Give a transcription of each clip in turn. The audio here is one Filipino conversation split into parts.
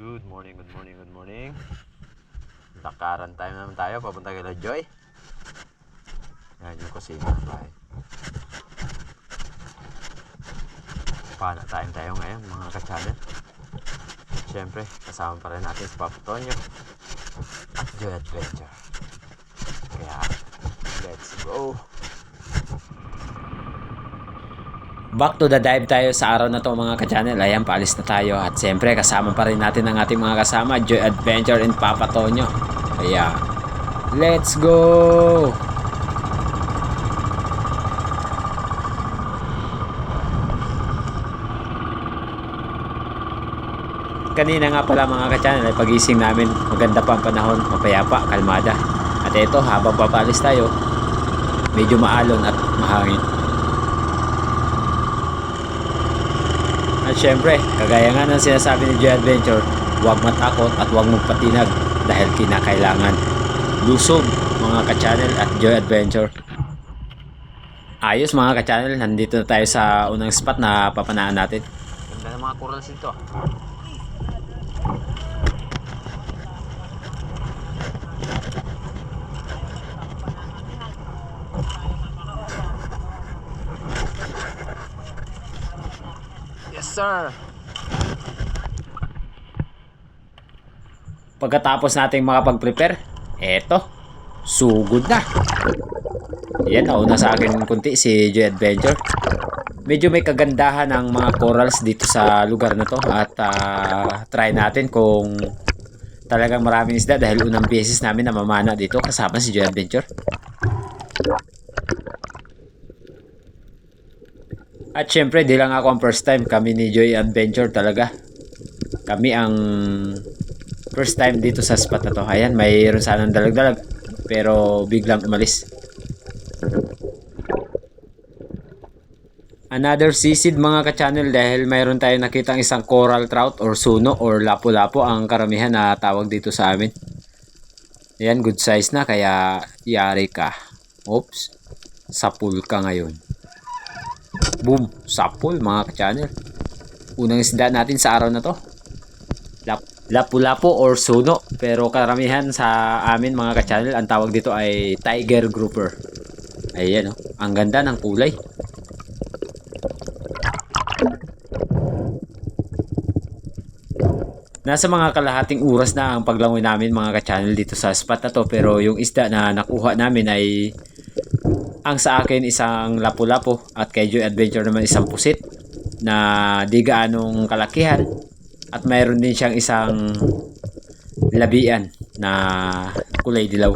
Good morning, good morning, good morning. Lakaran time naman tayo, papunta kay Joy. Yan yung kusina. Right. Pana time tayo ngayon, mga ka-channel. At syempre, kasama pa rin natin si Papa Tonyo at Joy Adventure. Kaya, let's go! Back to the dive tayo sa araw na to mga ka-channel. Ayan, paalis na tayo. At siyempre, kasama pa rin natin ang ating mga kasama, Joy Adventure and Papa Tonyo. Kaya, let's go! Kanina nga pala mga ka-channel ay pagising namin. Maganda pa ang panahon, mapayapa, kalmada. At ito, habang papalis tayo, medyo maalon at mahangin. At syempre, kagaya nga ng sinasabi ni Joy Adventure, huwag matakot at huwag magpatinag dahil kinakailangan. Lusog mga ka-channel at Joy Adventure. Ayos mga ka-channel, nandito na tayo sa unang spot na papanaan natin. Ganda ng mga corals dito. Yes sir! Pagkatapos nating makapag-prepare, eto, sugod na. Yan, nauna sa akin kunti si Joy Adventure. Medyo may kagandahan ng mga corals dito sa lugar na to at ah, try natin kung talagang maraming isda dahil unang beses namin na mamana dito kasama si Joy Adventure. At syempre, di lang ako ang first time. Kami ni Joy Adventure talaga. Kami ang first time dito sa spot na to. Ayan, mayroon sanang dalag-dalag. Pero biglang umalis. Another sisid mga ka-channel dahil mayroon tayong nakitang isang coral trout or suno or lapu-lapu ang karamihan na tawag dito sa amin. Ayan, good size na kaya yari ka. Oops, sapul ka ngayon. Boom, sapul mga ka-channel. Unang isda natin sa araw na to. Lap lapu-lapu or suno. Pero karamihan sa amin mga ka-channel, ang tawag dito ay tiger grouper. Ayan oh, ang ganda ng kulay. Nasa mga kalahating oras na ang paglangoy namin mga ka-channel dito sa spot na to pero yung isda na nakuha namin ay ang sa akin isang lapu-lapu at kay Adventure naman isang pusit na di gaanong kalakihan at mayroon din siyang isang labian na kulay dilaw.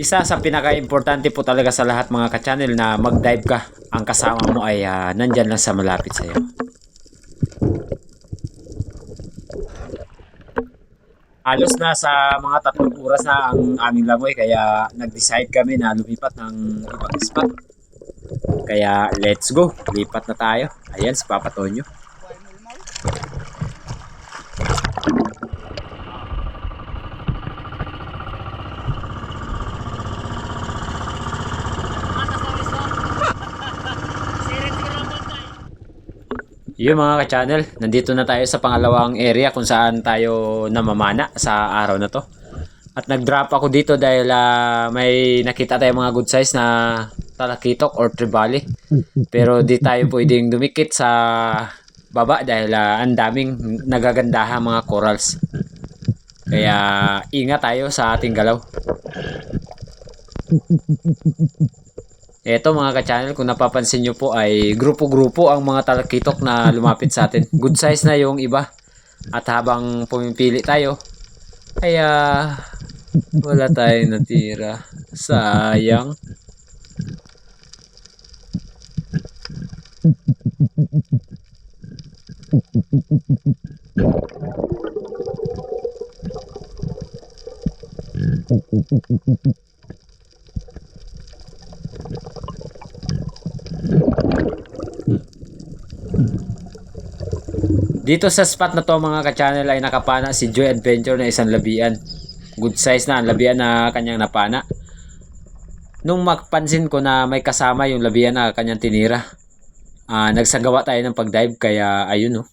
Isa sa pinaka-importante po talaga sa lahat mga ka-channel na mag-dive ka, ang kasama mo ay ah, nandyan lang sa malapit sa iyo. Halos na sa mga tatlong oras na ang aming langoy kaya nag-decide kami na lumipat ng ibang spot. Kaya let's go, lipat na tayo. Ayan si Papa Tonyo. Yun mga ka-channel, nandito na tayo sa pangalawang area kung saan tayo namamana sa araw na to. At nag-drop ako dito dahil ah, may nakita tayong mga good size na talakitok or tribali. Pero di tayo pwedeng dumikit sa baba dahil ah, ang daming nagagandahan mga corals. Kaya ingat tayo sa ating galaw. Eto mga ka-channel, kung napapansin nyo po ay grupo-grupo ang mga talakitok na lumapit sa atin. Good size na yung iba. At habang pumipili tayo, ay ah, wala tayong natira. Sayang. Dito sa spot na to mga ka-channel ay nakapana si Joy Adventure na isang labian. Good size na ang labian na kanyang napana. Nung magpansin ko na may kasama yung labian na kanyang tinira, Ah, nagsagawa tayo ng pag-dive kaya ayun no.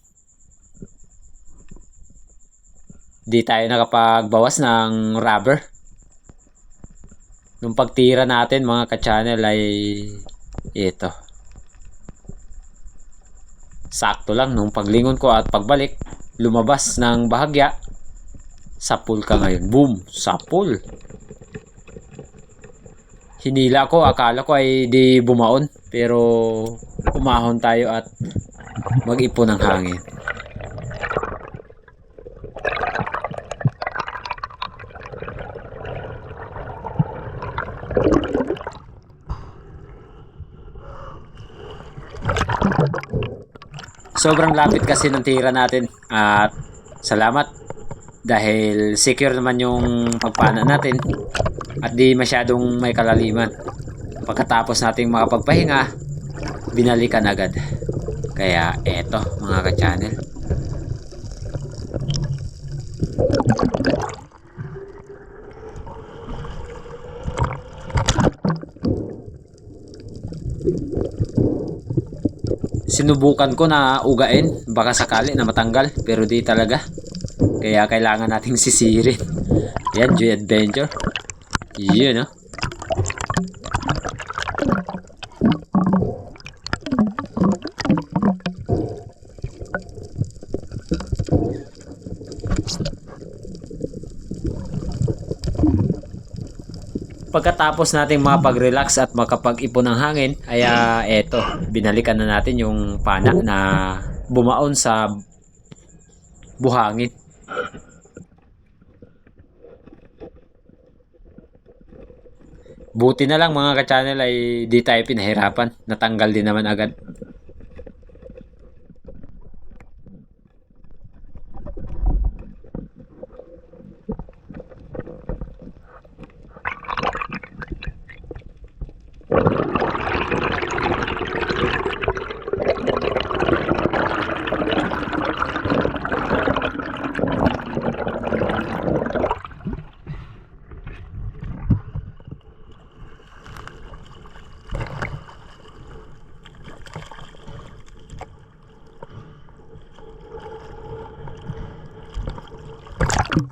Di tayo nakapagbawas ng rubber. Nung pagtira natin mga ka-channel ay ito. Sakto lang nung paglingon ko at pagbalik, lumabas ng bahagya. Sapul ka ngayon. Boom! Sapul! Hinila ko, akala ko ay di bumaon. Pero umahon tayo at mag-ipon ng hangin. Sobrang lapit kasi ng tira natin at salamat dahil secure naman yung pagpana natin at di masyadong may kalaliman. Pagkatapos nating makapagpahinga, binalikan agad. Kaya eto mga ka-channel. Sinubukan ko na ugain, baka sakali na matanggal, pero di talaga. Kaya kailangan nating sisirin. Yan, Joy Adventure. Yun, no? Pagkatapos nating makapag-relax at makapag-ipon ng hangin, ay ah, eto, binalikan na natin yung pana na bumaon sa buhangin. Buti na lang mga ka-channel ay di tayo pinahirapan. Natanggal din naman agad.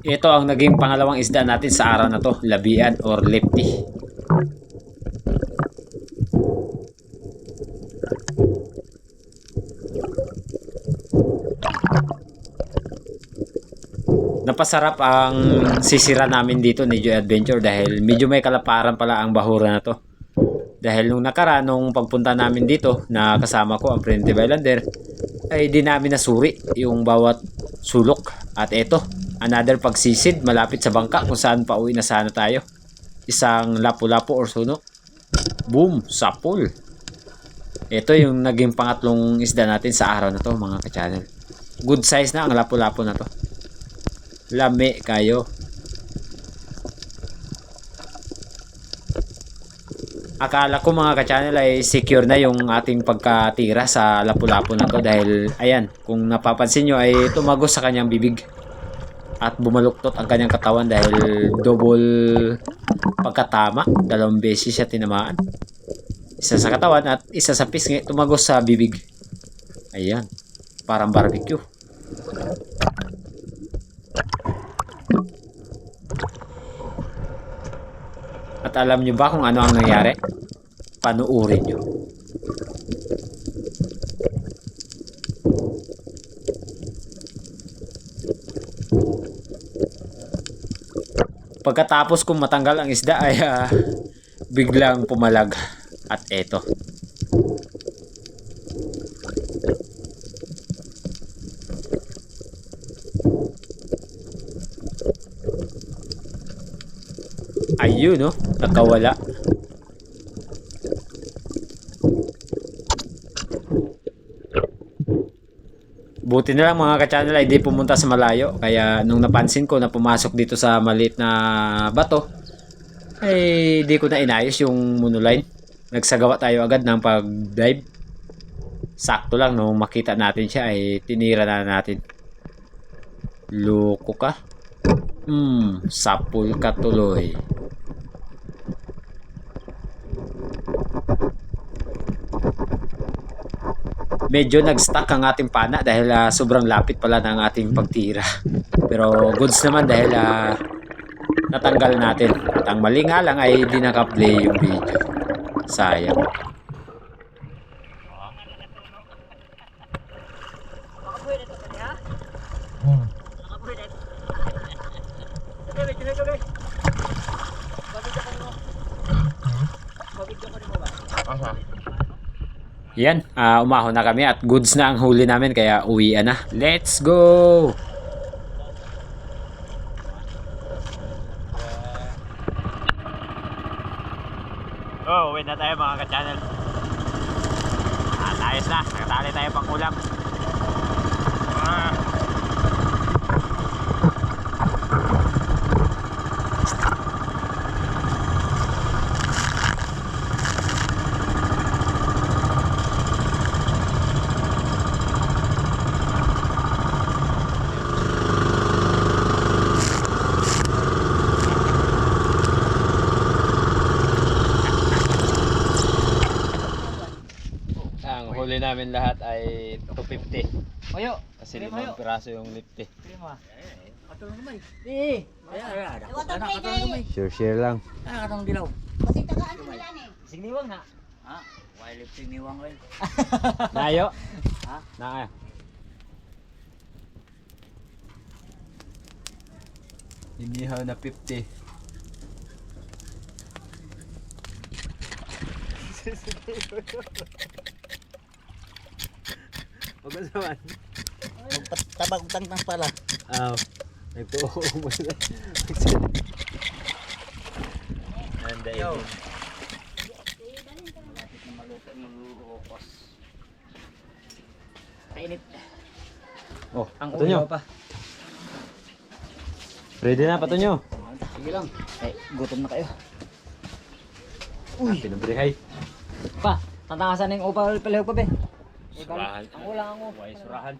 Ito ang naging pangalawang isda natin sa araw na to, labian or lefty. Napasarap ang sisira namin dito ni Joy Adventure dahil medyo may kalaparan pala ang bahura na to. Dahil nung nakara, nung pagpunta namin dito, na kasama ko ang Primitive Islander, ay di namin nasuri yung bawat sulok. At eto, another pagsisid malapit sa bangka kung saan pa uwi na sana tayo. Isang lapu-lapu or suno. Boom! Sapul! Ito yung naging pangatlong isda natin sa araw na to mga ka-channel. Good size na ang lapu-lapu na to. Lame kayo. Akala ko mga ka-channel ay secure na yung ating pagkatira sa lapu-lapu na to dahil ayan, kung napapansin nyo ay tumagos sa kanyang bibig at bumaluktot ang kanyang katawan dahil double pagkatama, dalawang beses siya tinamaan. Isa sa katawan at isa sa pisngi tumagos sa bibig. Ayan, parang barbecue. At alam nyo ba kung ano ang nangyari? Panuurin nyo. Pagkatapos kong matanggal ang isda ay ah, biglang pumalag. At eto. Ayun no, nakawala. Buti na lang mga ka-channel ay di pumunta sa malayo. Kaya nung napansin ko na pumasok dito sa maliit na bato, ay di ko na inayos yung monoline. Nagsagawa tayo agad ng pag-dive. Sakto lang nung makita natin siya ay tinira na natin. Loko ka. Hmm, sapul ka tuloy. Medyo nag-stuck ang ating pana dahil ah, sobrang lapit pala ng ating pagtira. Pero goods naman dahil ah, natanggal natin. At ang mali nga lang ay di naka-play yung video. Sayang. Yan, ah, umahon na kami at goods na ang huli namin kaya uwi na. Let's go! Oh, uwi na tayo mga ka-channel. At ayos na, nakatali tayo pang ulam. Ah. Ang huli namin lahat ay 250. Mayo. Kasi Mayo, limang piraso yung lipte. Katulong naman. Eh. Ayan. Katulong naman. Sure share lang. Ah, katulong dilaw. Kasi tagaan mo yan eh. Signiwang na. Ha? Wild signiwang rin. Nayo? Ha? Na. Inihaw na 50. Huwag ka naman. Tabag utang tang pala. Ah, nagtuo mo na. Nanda Yo. yun. Ng. Kainit. Oh, Ang ulo pa. Ready na, pato nyo. Sige lang. Eh, gutom na kayo. Uy. Pinubrihay. Pa, tatangasan ng upa palihog pa be. Surahan. Ang ulang ang upa. Huwag surahan.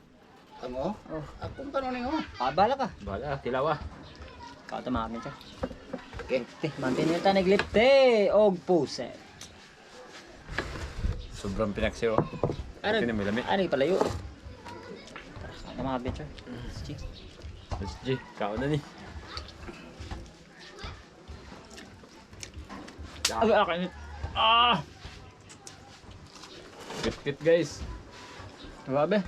Ano? Oh. Akong tanong mo. Ah, bala ka. Bala, tilawa. Kata mamin siya. Lipte, mantinita naglipte. Og puset. Sobrang pinaksiyo. Ano? Ano? May lamig. Ano yung palayo? Kata mamin siya. Sige. Mas G, kao na ni. Akin. Ah! Kit-kit guys. Grabe.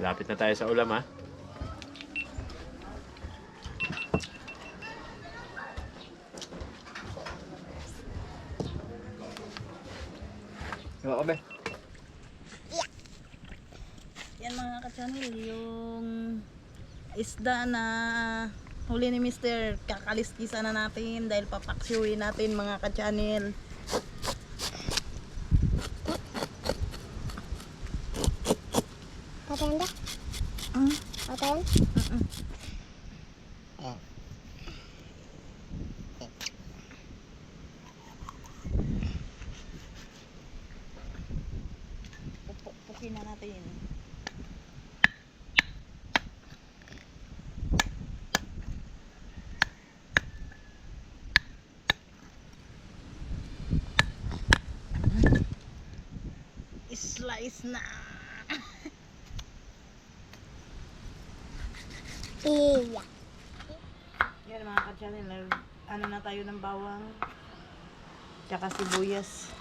Lapit na tayo sa ulam ha. Grabe. Yan mga ka-channel, yung isda na huli ni Mr. Kakaliskisa na natin dahil papaksiwin natin mga ka-channel. Slice na. Iya. Yan mga ka-channel, ano na tayo ng bawang, tsaka sibuyas.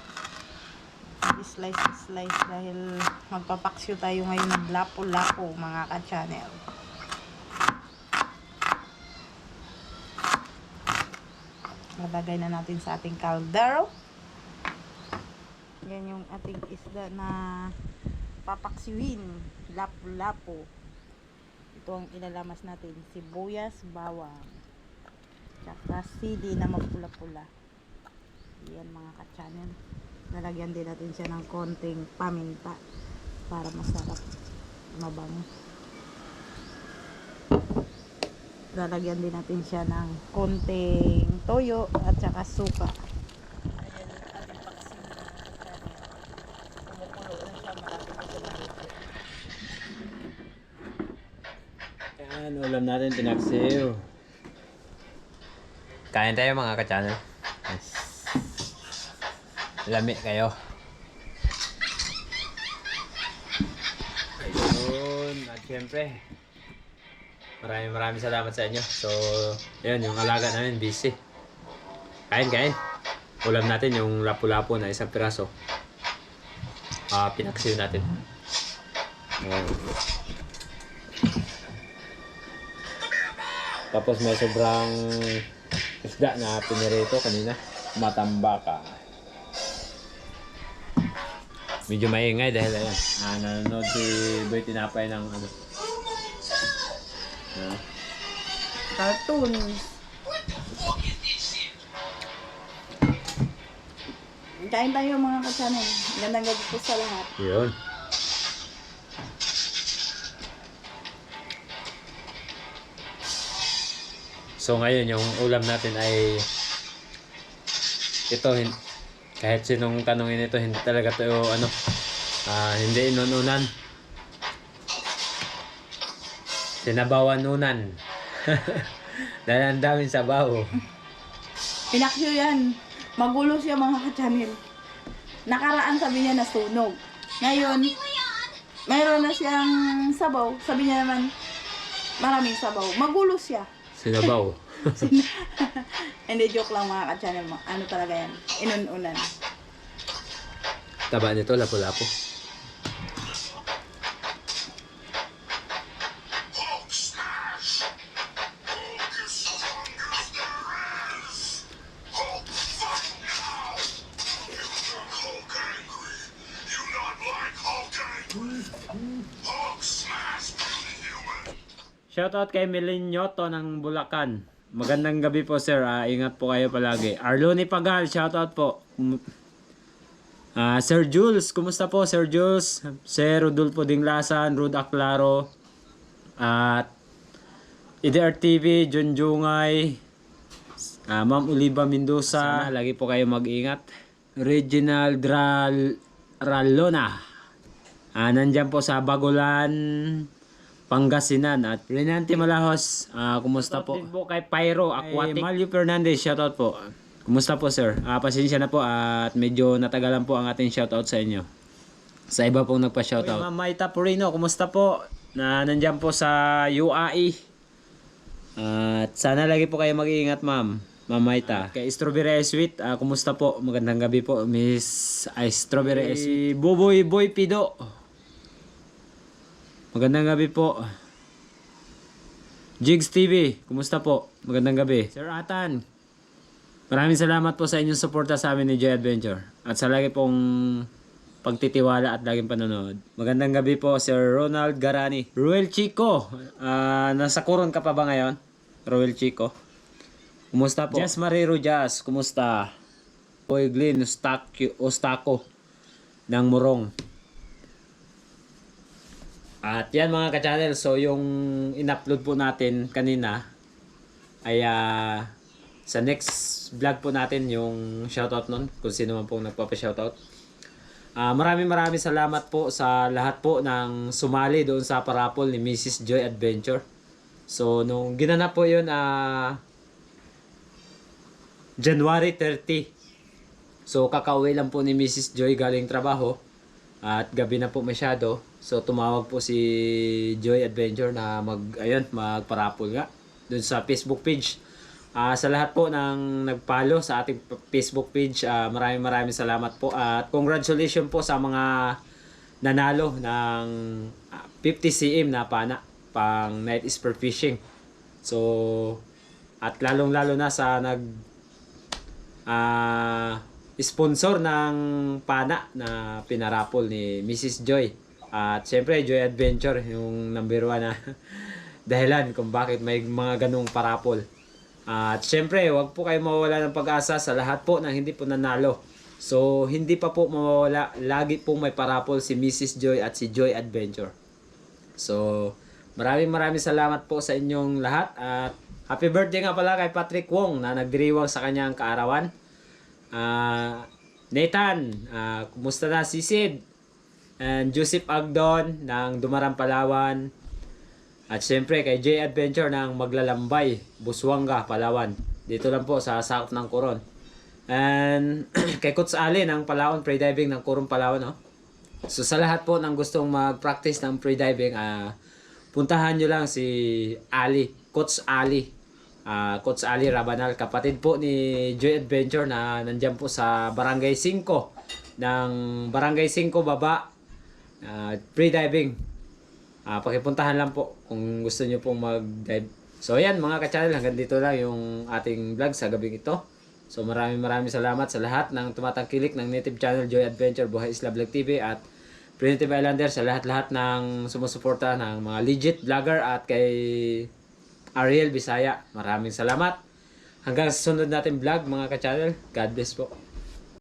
Slice, slice dahil magpapaksyo tayo ngayon ng lapo-lapo mga ka-channel. Lalagay na natin sa ating kaldero. Yan yung ating isda na papaksiwin, lapo-lapo. Ito ang ilalamas natin, sibuyas, bawang. Tsaka sili na mapula-pula. Yan mga ka-channel. Lalagyan din natin siya ng konting paminta para masarap mabango. Lalagyan din natin siya ng konting toyo at saka suka. Ayan, ating paksiw na channel. Kumukulo na siya, malapit na siya maluto. Yan, ulam natin, pinaksiw. Kain tayo mga ka-channel. Yes. Lami kayo. Ayun, at syempre, maraming maraming salamat sa inyo. So, yun, yung alaga namin, busy. Kain, kain. Ulam natin yung lapu-lapu na isang piraso. Ah, pinaksiw natin. Ayan. Tapos may sobrang isda na pinirito kanina. Matambaka. Medyo maingay dahil ayan. Ah, nanonood si Boy Tinapay ng ano. Ah, Cartoons. Kain tayo mga ka-channel. Gandang gabi po sa lahat. yun. So ngayon yung ulam natin ay ito kahit sinong tanongin ito hindi talaga to ano ah, hindi inununan sinabawan nunan dahil ang daming sabaw Pinaksyo yan. Magulo siya mga ka-channel. Nakaraan sabi niya na sunog. Ngayon, mayroon na siyang sabaw. Sabi niya naman, maraming sabaw. Magulo siya. Sinabaw Hindi, joke lang mga ka-channel. mga- Ano talaga yan? Inununan. taba nito lapo-lapo Shoutout kay Melinyoto ng Bulacan. Magandang gabi po sir. Ah, ingat po kayo palagi. Arloni Pagal, shoutout po. Ah, Sir Jules, kumusta po Sir Jules? Sir Rodolfo Dinglasan, Rod Aclaro, at IDR TV, John Jungay, ah, Ma'am Oliva Mendoza. Sana lagi po kayo mag-ingat. Reginald Dral Ralona. Ah, nandyan po sa Bagulan, Pangasinan at Renante Malahos. Ah, kumusta po? Din po kay Pyro Aquatic. Kay Malio Fernandez, shoutout po. Kumusta po sir? Ah, pasensya na po at medyo natagalan po ang ating shoutout sa inyo. Sa iba pong nagpa-shoutout. Ma'am Maita Purino, kumusta po? Na nandyan po sa UAE. At sana lagi po kayo mag-iingat ma'am. Ma'am Maita. Kay Strawberry Sweet, ah, kumusta po? Magandang gabi po, Miss Ice Strawberry Sweet. Buboy Boy Pido. Magandang gabi po. Jigs TV, kumusta po? Magandang gabi. Sir Atan, maraming salamat po sa inyong suporta sa amin ni Joy Adventure. At sa lagi pong pagtitiwala at laging panonood. Magandang gabi po, Sir Ronald Garani. Ruel Chico, ah, nasa kuron ka pa ba ngayon? Ruel Chico. Kumusta po? Jess Mariro Jazz, kumusta? Boy Glenn Ostaki- Ostako ng Murong. At yan mga ka-channel, so yung in-upload po natin kanina ay ah, sa next vlog po natin yung shoutout nun, kung sino man pong nagpapa-shoutout. Ah, maraming maraming salamat po sa lahat po ng sumali doon sa parapol ni Mrs. Joy Adventure. So nung ginanap po yun, ah January 30. So kakauwi lang po ni Mrs. Joy galing trabaho at gabi na po masyado. So tumawag po si Joy Adventure na mag ayun, magparapol nga doon sa Facebook page. Ah, sa lahat po ng nagpalo sa ating Facebook page, ah, maraming maraming salamat po at congratulations po sa mga nanalo ng ah, 50 cm na pana pang night spear fishing. So at lalong-lalo na sa nag ah sponsor ng pana na pinarapol ni Mrs. Joy. At syempre, Joy Adventure, yung number one na dahilan kung bakit may mga ganong parapol. At syempre, wag po kayo mawawala ng pag-asa sa lahat po ng hindi po nanalo. So, hindi pa po mawawala. Lagi po may parapol si Mrs. Joy at si Joy Adventure. So, maraming maraming salamat po sa inyong lahat at happy birthday nga pala kay Patrick Wong na nagdiriwang sa kanyang kaarawan. Ah, Nathan, ah, kumusta na si Sid? And Joseph Agdon ng Dumarang Palawan. At syempre kay J Adventure ng Maglalambay, Buswanga, Palawan. Dito lang po sa sakop ng Coron. And kay Coach Ali ng Palawan Pre-Diving ng Coron, Palawan. No? So sa lahat po ng gustong mag-practice ng pre-diving, ah puntahan nyo lang si Ali, Coach Ali. Ah, Coach Ali Rabanal, kapatid po ni Joy Adventure na nandyan po sa Barangay 5 ng Barangay 5 Baba ah, pre-diving. Ah, pakipuntahan lang po kung gusto nyo pong mag-dive. So ayan mga ka-channel, hanggang dito lang yung ating vlog sa gabing ito. So maraming maraming salamat sa lahat ng tumatangkilik ng native channel Joy Adventure, Buhay Isla Vlog TV at Primitive Islander sa lahat-lahat ng sumusuporta ng mga legit vlogger at kay Ariel Bisaya. Maraming salamat. Hanggang sa sunod natin vlog mga ka-channel. God bless po.